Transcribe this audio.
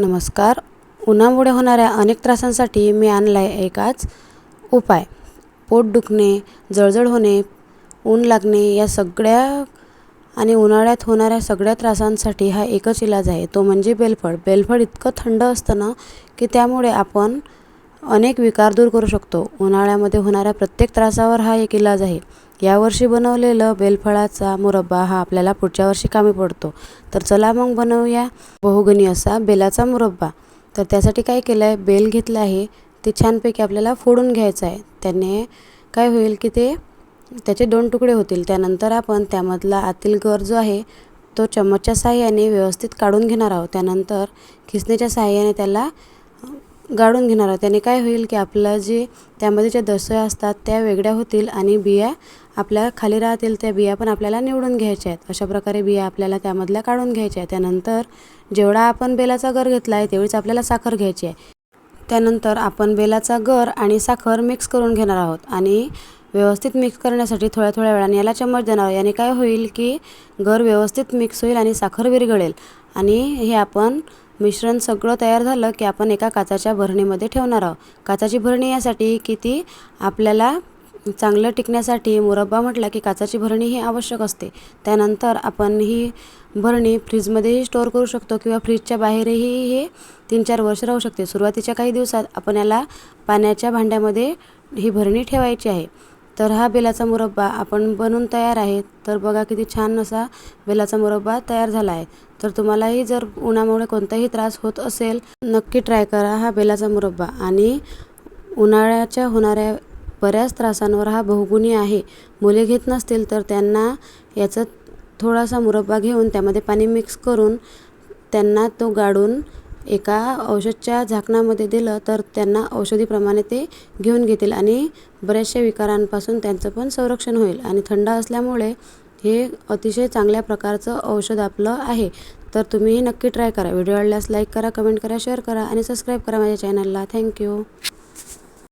नमस्कार. उन्हामुळे होणाऱ्या अनेक त्रासांसाठी मी आणला आहे एक उपाय. पोट दुखणे जळजळ होणे ऊन लागणे या सगळ्या आणि उन्हाळ्यात होणाऱ्या सगळ्या त्रासांसाठी हा एकच इलाज आहे. तो म्हणजे बेलफळ. बेलफळ इतकं थंड असतं ना की त्यामुळे आपण अनेक विकार दूर करू शकतो. उन्हाळ्यामध्ये होणाऱ्या प्रत्येक त्रासावर हा एक इलाज आहे. यावर्षी बनवलेलं बेलफळाचा मुरब्बा हा आपल्याला पुढच्या वर्षी कामी पडतो. तर चला मग बनवूया. बहुगणी असा बेलाचा मुरब्बा. तर त्यासाठी काय केलं आहे बेल घेतलं आहे. ते छानपैकी आपल्याला फोडून घ्यायचं आहे. त्याने काय होईल की ते त्याचे दोन तुकडे होतील. त्यानंतर आपण त्यामधला आतील गर जो आहे तो चम्मचच्या साहाय्याने व्यवस्थित काढून घेणार आहोत. त्यानंतर खिसणीच्या साहाय्याने त्याला गाळून घेणार आहोत. त्याने काय होईल की आपलं जे त्यामध्ये ज्या दसया असतात त्या वेगळ्या होतील आणि बिया आपल्या खाली राहतील. त्या बिया पण आपल्याला निवडून घ्यायच्या आहेत. अशा प्रकारे बिया आपल्याला त्यामधल्या काढून घ्यायच्या आहेत. त्यानंतर जेवढा आपण बेलाचा गर घेतला आहे तेवढीच आपल्याला साखर घ्यायची आहे. त्यानंतर आपण बेलाचा गर आणि साखर मिक्स करून घेणार आहोत आणि व्यवस्थित मिक्स करण्यासाठी थोड्या थोड्या वेळाने याला चम्मच देणार आहोत. याने काय होईल की गर व्यवस्थित मिक्स होईल आणि साखर विरघळेल आणि हे आपण मिश्रण सगळं तयार झालं की आपण एका काचाच्या भरणीमध्ये ठेवणार आहोत. काचाची भरणी यासाठी की ती आपल्याला चांगलं टिकण्यासाठी मुरब्बा म्हटला की काचाची भरणी ही आवश्यक असते. त्यानंतर आपण ही भरणी फ्रीजमध्येही स्टोअर करू शकतो किंवा फ्रीजच्या बाहेरही हे तीन चार वर्ष राहू शकते. सुरुवातीच्या काही दिवसात आपण याला पाण्याच्या भांड्यामध्ये ही भरणी ठेवायची आहे. तर हा बेलाचा मुरब्बा आपण बनवून तयार आहे. तर बघा किती छान असा बेलाचा मुरब्बा तयार झाला आहे. तर तुम्हालाही जर उन्हामुळे कोणताही त्रास होत असेल नक्की ट्राय करा हा बेलाचा मुरब्बा. आणि उन्हाळ्याच्या होणाऱ्या बऱ्याच त्रासांवर हा बहुगुणी आहे. मुले घेत नसतील तर त्यांना याचं थोडासा मुरब्बा घेऊन त्यामध्ये पाणी मिक्स करून त्यांना तो गाडून एका औषधच्या झाकणामध्ये दिलं तर त्यांना औषधीप्रमाणे ते घेऊन घेतील आणि बऱ्याचशा विकारांपासून त्यांचं पण संरक्षण होईल. आणि थंड असल्यामुळे हे अतिशय चांगल्या प्रकारचं औषध आपलं आहे. तर तुम्हीही नक्की ट्राय करा. व्हिडिओ आवडल्यास लाईक करा कमेंट करा शेअर करा आणि सबस्क्राईब करा माझ्या चॅनलला. थँक्यू